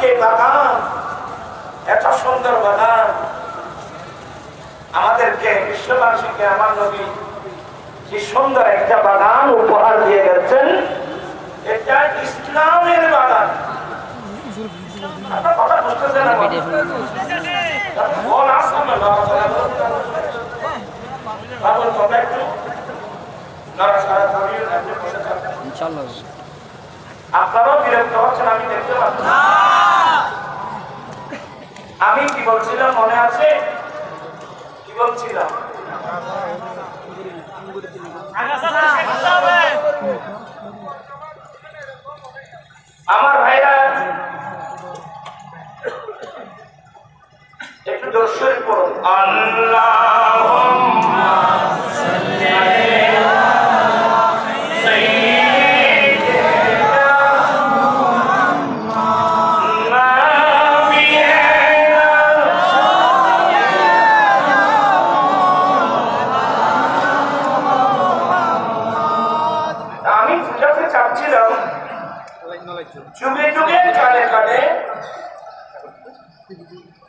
যে বাগান। এত সুন্দর বাগান। আমাদেরকে বিশ্ববাসীকে আমার নবী সুন্দর একটা বাগান উপহার দিয়ে গেছেন। এটা ইসলামের বাগান। কথা না আপনারাও বিরক্ত হচ্ছেন আমি দেখতে পাচ্ছি আমি কি বলছিলাম মনে আছে? কি বলছিলাম? আমার ভাইরা একটু দর্শন করুন আল্লাহ যুগে যুগে, কালে কালে,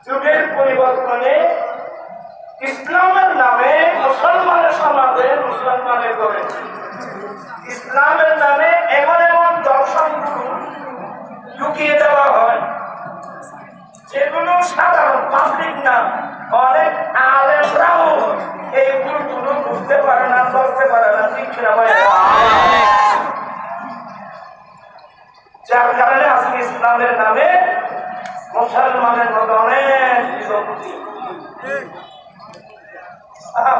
যুগের পরিবর্তনে ইসলামের নামে মুসলমানের সমাজে মুসলমানের করে ইসলামের নামে এমন এমন ঢুকিয়ে দেওয়া হয়, যেগুলো সাধারণ পাবলিক না, অনেক আলেমরাও এই ভুলগুলো বুঝতে পারে না করতে পারে না, ঠিক যার কারণে আজকে ইসলামের নামে মুসলমানের মতো অনেক বিভক্তি। আহা,